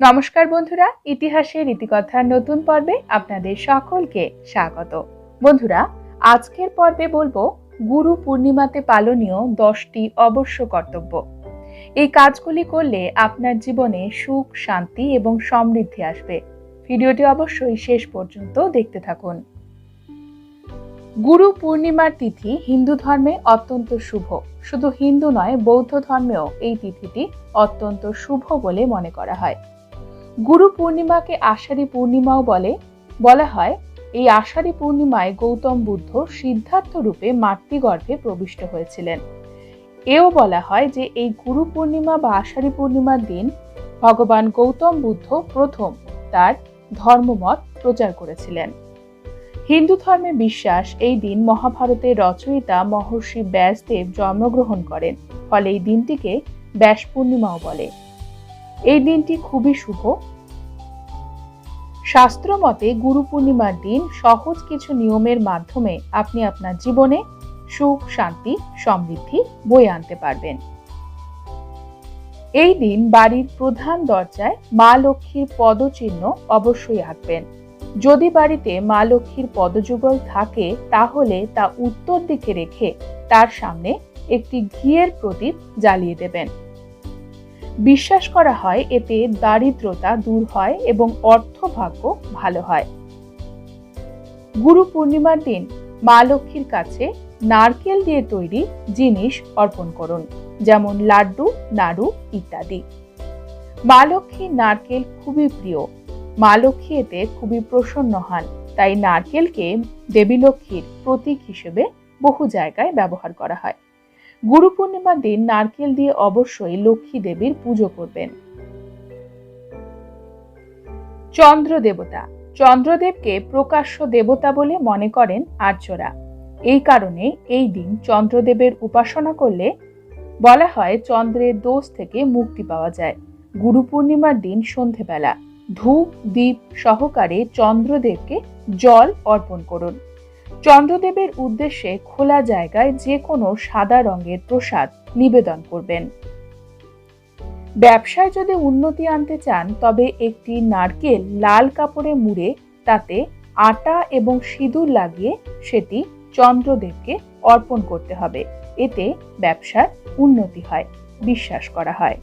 নমস্কার বন্ধুরা, ইতিহাসের রীতিকথার নতুন পর্বে আপনাদের সকলকে স্বাগত। বন্ধুরা, আজকের পর্বে বলব, গুরু পূর্ণিমাতে পালনীয় দশটি অবশ্য কর্তব্য। এই কাজগুলি করলে আপনার জীবনে সুখ, শান্তি এবং সমৃদ্ধি আসবে। ভিডিওটি অবশ্যই শেষ পর্যন্ত দেখতে থাকুন। গুরু পূর্ণিমার তিথি হিন্দু ধর্মে অত্যন্ত শুভ। শুধু হিন্দু নয়, বৌদ্ধ ধর্মেও এই তিথিটি অত্যন্ত শুভ বলে মনে করা হয়। গুরু পূর্ণিমাকে আষাঢ়ী পূর্ণিমাও বলে। বলা হয়, এই আষাঢ়ী পূর্ণিমায় গৌতম বুদ্ধ সিদ্ধার্থ রূপে মাতৃগর্ভে প্রবিষ্ট হয়েছিলেন। এও বলা হয় যে, এই গুরু পূর্ণিমা বা আষাঢ়ী পূর্ণিমার দিন ভগবান গৌতম বুদ্ধ প্রথম তার ধর্মমত প্রচার করেছিলেন। হিন্দু ধর্মে বিশ্বাস, এই দিন মহাভারতের রচয়িতা মহর্ষি ব্যাসদেব জন্মগ্রহণ করেন। ফলে এই দিনটিকে ব্যাস পূর্ণিমাও বলে। এই দিনটি খুবই শুভ। শাস্ত্র মতে গুরু পূর্ণিমার দিন সহজ কিছু নিয়মের মাধ্যমে আপনি আপনার জীবনে সুখ, শান্তি, সমৃদ্ধি বয়ে আনতে পারবেন। এই দিন বাড়ির প্রধান দরজায় মা লক্ষ্মীর পদচিহ্ন অবশ্যই আঁকবেন। যদি বাড়িতে মা লক্ষ্মীর পদযুগল থাকে, তাহলে তা উত্তর দিকে রেখে তার সামনে একটি ঘিয়ের প্রদীপ জ্বালিয়ে দেবেন। বিশ্বাস করা হয়, এতে দারিদ্রতা দূর হয় এবং অর্থভাগ্য ভালো হয়। গুরু পূর্ণিমার দিন মা লক্ষ্মীর কাছে নারকেল দিয়ে তৈরি জিনিস অর্পণ করুন, যেমন লাড্ডু, নাড়ু ইত্যাদি। মা লক্ষ্মীর নারকেল খুবই প্রিয়। মা লক্ষ্মী এতে খুবই প্রসন্ন হন, তাই নারকেলকে দেবী লক্ষ্মীর প্রতীক হিসেবে বহু জায়গায় ব্যবহার করা হয়। গুরু পূর্ণিমার দিন নারকেল দিয়ে অবশ্যই লক্ষ্মী দেবীর পুজো করবেন। চন্দ্র দেবতা চন্দ্রদেবকে প্রকাশ্য দেবতা বলে মনে করেন আর্যরা। এই কারণে এই দিন চন্দ্রদেবের উপাসনা করলে বলা হয় চন্দ্রের দোষ থেকে মুক্তি পাওয়া যায়। গুরু পূর্ণিমার দিন সন্ধেবেলা। ধূপ দ্বীপ সহকারে চন্দ্রদেবকে জল অর্পণ করুন। চন্দ্রদেবের উদ্দেশ্যে খোলা জায়গায় যে কোনো সাদা রঙের প্রসাদ নিবেদন করবেন। ব্যবসায় যদি উন্নতি আনতে চান, তবে একটি নারকেল লাল কাপড়ে মুড়ে তাতে আটা এবং সিঁদুর লাগিয়ে সেটি চন্দ্রদেবকে অর্পণ করতে হবে। এতে ব্যবসার উন্নতি হয়, বিশ্বাস করা হয়।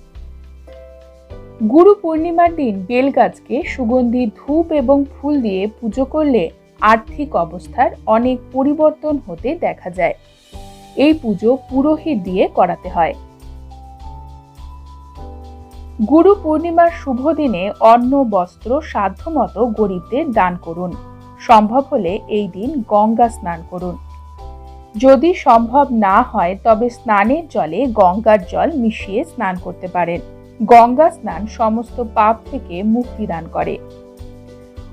গুরু পূর্ণিমার দিন বেলগাছকে সুগন্ধি, ধূপ এবং ফুল দিয়ে পুজো করলে আর্থিক অবস্থার অনেক পরিবর্তন হতে দেখা যায়। এই পুজো পুরোহিত দিয়ে করাতে হয়। গুরু পূর্ণিমার শুভ দিনে অন্ন, বস্ত্র, সাধ্যমতো গরিবদের দান করুন। সম্ভব হলে এই দিন গঙ্গা স্নান করুন। যদি সম্ভব না হয়, তবে স্নানের জলে গঙ্গার জল মিশিয়ে স্নান করতে পারেন। গঙ্গা স্নান সমস্ত পাপ থেকে মুক্তি দান করে।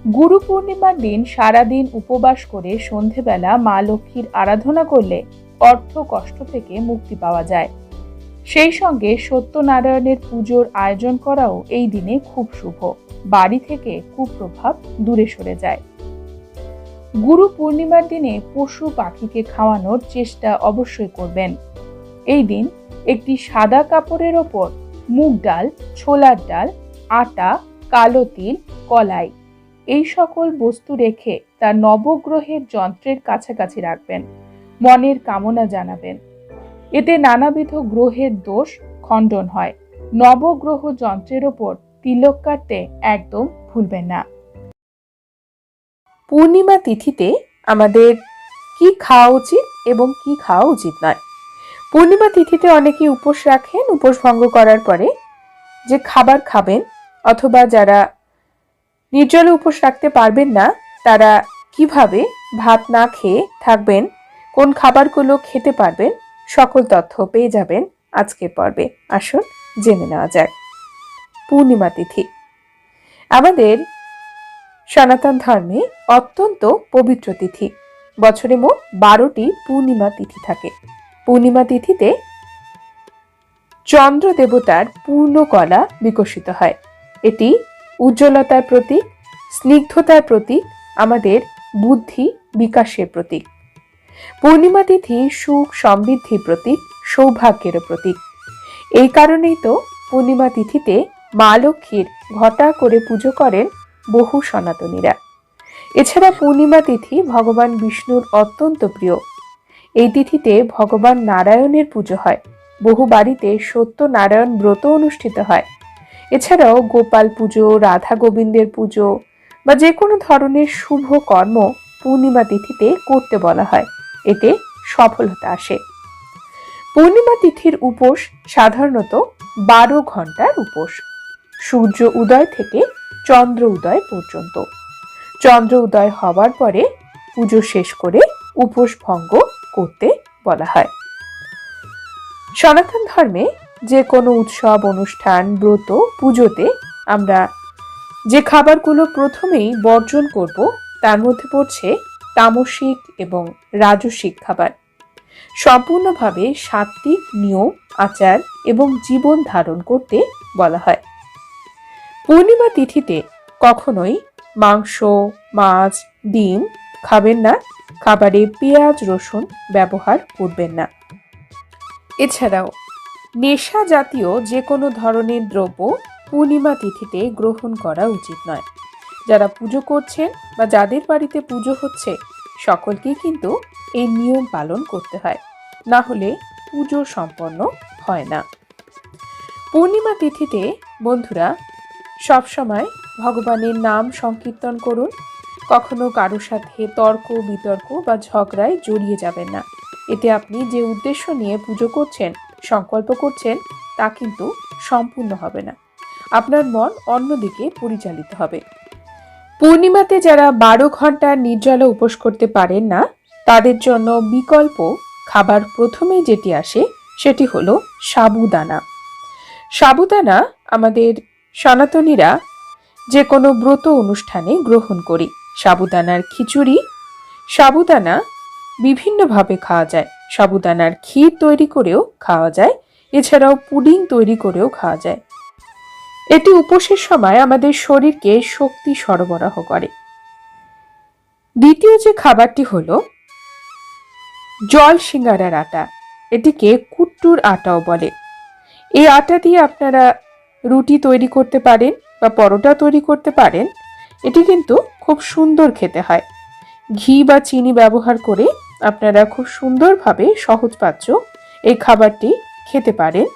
গুরু পূর্ণিমার দিন সারাদিন উপবাস করে সন্ধেবেলা মা লক্ষ্মীর আরাধনা করলে অর্থ কষ্ট থেকে মুক্তি পাওয়া যায়। সেই সঙ্গে সত্যনারায়ণের পুজোর আয়োজন করাও এই দিনে খুব শুভ। বাড়ি থেকে কুপ্রভাব দূরে সরে যায়। গুরু পূর্ণিমার দিনে পশু পাখিকে খাওয়ানোর চেষ্টা অবশ্যই করবেন। এই দিন একটি সাদা কাপড়ের ওপর মুগ ডাল, ছোলার ডাল, আটা, কালো তিল, কলাই এই সকল বস্তু রেখে তা নবগ্রহের যন্ত্রের কাছাকাছি রাখবেন। মনের কামনা জানাবেন। এতে নানাবিধ গ্রহের দোষ খণ্ডন হয়। নবগ্রহ যন্ত্রের ওপর তিলক কাটতে একদম ভুলবেন না। পূর্ণিমা তিথিতে আমাদের কি খাওয়া উচিত এবং কি খাওয়া উচিত নয়। পূর্ণিমা তিথিতে অনেকে উপোস রাখেন, উপোস ভঙ্গ করার পরে যে খাবার খাবেন অথবা যারা নির্জলে উপোস রাখতে পারবেন না। তারা কীভাবে ভাত না খেয়ে থাকবেন, কোন খাবারগুলো খেতে পারবেন, সকল তথ্য পেয়ে যাবেন আজকের পর্বে। আসুন জেনে নেওয়া যাক। পূর্ণিমা তিথি। আমাদের সনাতন ধর্মে অত্যন্ত পবিত্র তিথি। বছরে মোট বারোটি পূর্ণিমা তিথি থাকে। পূর্ণিমা তিথিতে চন্দ্র দেবতার পূর্ণ কলা বিকশিত হয়। এটি উজ্জ্বলতার প্রতীক, স্নিগ্ধতার প্রতীক, আমাদের বুদ্ধি বিকাশের প্রতীক। পূর্ণিমা তিথি সুখ সমৃদ্ধির প্রতীক, সৌভাগ্যের প্রতীক। এই কারণেই তো পূর্ণিমা তিথিতে মা লক্ষ্মীর ঘটা করে পুজো করেন বহু সনাতনীরা। এছাড়া পূর্ণিমা তিথি ভগবান বিষ্ণুর অত্যন্ত প্রিয়। এই তিথিতে ভগবান নারায়ণের পুজো হয়। বহু বাড়িতে সত্যনারায়ণ ব্রত অনুষ্ঠিত হয়। এছাড়াও গোপাল পুজো, রাধা গোবিন্দের পুজো বা যে কোনো ধরনের শুভ কর্ম পূর্ণিমা তিথিতে করতে বলা হয়। এতে সফলতা আসে। পূর্ণিমা তিথির উপোস সাধারণত বারো ঘণ্টার উপোস। সূর্য উদয় থেকে চন্দ্র উদয় পর্যন্ত। চন্দ্র উদয় হওয়ার পরে পুজো শেষ করে উপোস ভঙ্গ করতে বলা হয়। সনাতন ধর্মে যে কোনো উৎসব, অনুষ্ঠান, ব্রত, পুজোতে আমরা যে খাবারগুলো প্রথমেই বর্জন করব, তার মধ্যে পড়ছে তামসিক এবং রাজসিক খাবার। সম্পূর্ণভাবে সাত্ত্বিক নিয়ম, আচার এবং জীবন ধারণ করতে বলা হয়। পূর্ণিমা তিথিতে কখনোই মাংস, মাছ, ডিম খাবেন না, খাবারে পেঁয়াজ, রসুন ব্যবহার করবেন না। এছাড়াও নেশা জাতীয় যে কোনো ধরনের দ্রব্য পূর্ণিমা তিথিতে গ্রহণ করা উচিত নয়। যারা পুজো করছেন বা যাদের বাড়িতে পুজো হচ্ছে, সকলকেই কিন্তু এই নিয়ম পালন করতে হয়। না হলে পুজো সম্পন্ন হয় না। পূর্ণিমা তিথিতে বন্ধুরা, সবসময় ভগবানের নাম সংকীর্তন করুন। কখনো কারও সাথে তর্ক, বিতর্ক বা ঝগড়ায় জড়িয়ে যাবেন না। এতে আপনি যে উদ্দেশ্য নিয়ে পুজো করছেন সংকল্প করছেন, তা কিন্তু সম্পূর্ণ হবে না। আপনার মন অন্যদিকে পরিচালিত হবে। পূর্ণিমাতে যারা বারো ঘণ্টা নির্জলা উপোস করতে পারেন না, তাদের জন্য বিকল্প খাবার প্রথমেই যেটি আসে, সেটি হলো সাবুদানা। সাবুদানা আমাদের সনাতনীরা যে কোনো ব্রত অনুষ্ঠানে গ্রহণ করি। সাবুদানার খিচুড়ি, সাবুদানা বিভিন্নভাবে খাওয়া যায়। সাবুদানার ক্ষীর তৈরি করেও খাওয়া যায়, এছাড়াও পুডিং তৈরি করেও খাওয়া যায়। এটি উপোসের সময় আমাদের শরীরকে শক্তি সরবরাহ করে। দ্বিতীয় যে খাবারটি হল জল সিঙ্গারার আটা, এটিকে কুট্টুর আটাও বলে। এই আটা দিয়ে আপনারা রুটি তৈরি করতে পারেন বা পরোটা তৈরি করতে পারেন। এটি কিন্তু খুব সুন্দর খেতে হয়। ঘি বা চিনি ব্যবহার করে আপনারা খুব সুন্দরভাবে সহজপাচ্য এই খাবারটি খেতে পারেন।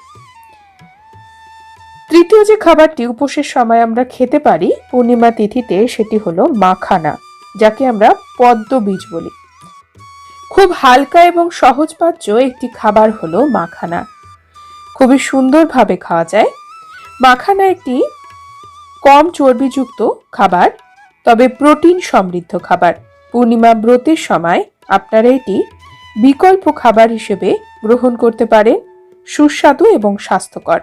তৃতীয় যে খাবারটি উপোসের সময় আমরা খেতে পারি পূর্ণিমা তিথিতে সেটি হলো মাখানা, যাকে আমরা পদ্ম বীজ বলি। খুব হালকা এবং সহজপাচ্য একটি খাবার হলো মাখানা। খুবই সুন্দরভাবে খাওয়া যায়। মাখানা একটি কম চর্বিযুক্ত খাবার, তবে প্রোটিন সমৃদ্ধ খাবার। পূর্ণিমা ব্রতের সময় আপনারা এটি বিকল্প খাবার হিসেবে গ্রহণ করতে পারেন, সুস্বাদু এবং স্বাস্থ্যকর।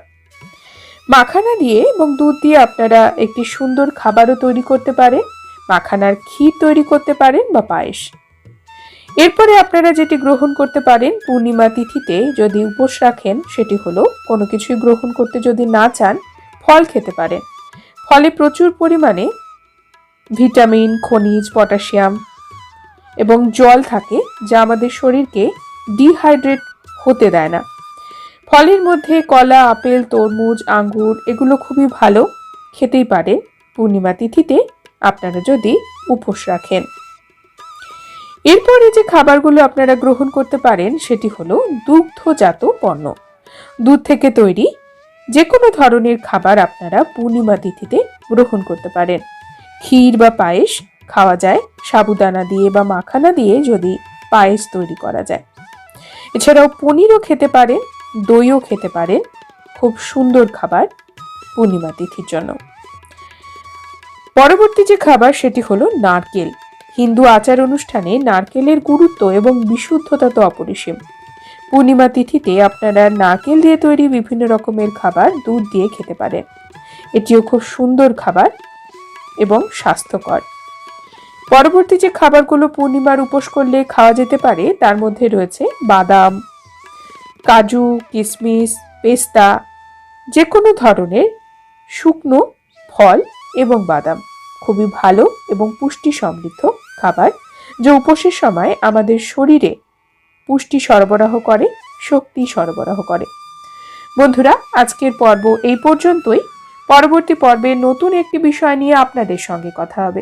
মাখানা দিয়ে এবং দুধ দিয়ে আপনারা একটি সুন্দর খাবারও তৈরি করতে পারেন, মাখানার ক্ষীর তৈরি করতে পারেন বা পায়েস। এরপরে আপনারা যেটি গ্রহণ করতে পারেন পূর্ণিমা তিথিতে যদি উপোস রাখেন, সেটি হলো কোনো কিছুই গ্রহণ করতে যদি না চান, ফল খেতে পারেন। ফলে প্রচুর পরিমাণে ভিটামিন, খনিজ, পটাশিয়াম এবং জল থাকে যা আমাদের শরীরকে ডিহাইড্রেট হতে দেয় না। ফলের মধ্যে কলা, আপেল, তরমুজ, আঙ্গুর এগুলো খুবই ভালো খেতেই পারে। পূর্ণিমা তিথিতে আপনারা যদি উপোস রাখেন। এরপরে যে খাবারগুলো আপনারা গ্রহণ করতে পারেন সেটি হলো দুগ্ধজাত পণ্য। দুধ থেকে তৈরি যে কোনো ধরনের খাবার আপনারা পূর্ণিমা তিথিতে গ্রহণ করতে পারেন। ক্ষীর বা পায়েস খাওয়া যায়, সাবুদানা দিয়ে বা মাখানা দিয়ে যদি পায়েস তৈরি করা যায়। এছাড়াও পনিরও খেতে পারেন, দইও খেতে পারেন, খুব সুন্দর খাবার পূর্ণিমা তিথির জন্য। পরবর্তী যে খাবার সেটি হলো নারকেল। হিন্দু আচার অনুষ্ঠানে নারকেলের গুরুত্ব এবং বিশুদ্ধতা তো অপরিসীম। পূর্ণিমা তিথিতে আপনারা নারকেল দিয়ে তৈরি বিভিন্ন রকমের খাবার দুধ দিয়ে খেতে পারেন। এটিও খুব সুন্দর খাবার এবং স্বাস্থ্যকর। পরবর্তী যে খাবারগুলো পূর্ণিমার উপোস করলে খাওয়া যেতে পারে, তার মধ্যে রয়েছে বাদাম, কাজু কিশমিশ পেস্তা যে কোনো ধরনের শুকনো ফল এবং বাদাম। খুবই ভালো এবং পুষ্টি সমৃদ্ধ খাবার, যা উপোসের সময় আমাদের শরীরে পুষ্টি সরবরাহ করে, শক্তি সরবরাহ করে। বন্ধুরা, আজকের পর্ব এই পর্যন্তই। পরবর্তী পর্বে নতুন একটি বিষয় নিয়ে আপনাদের সঙ্গে কথা হবে।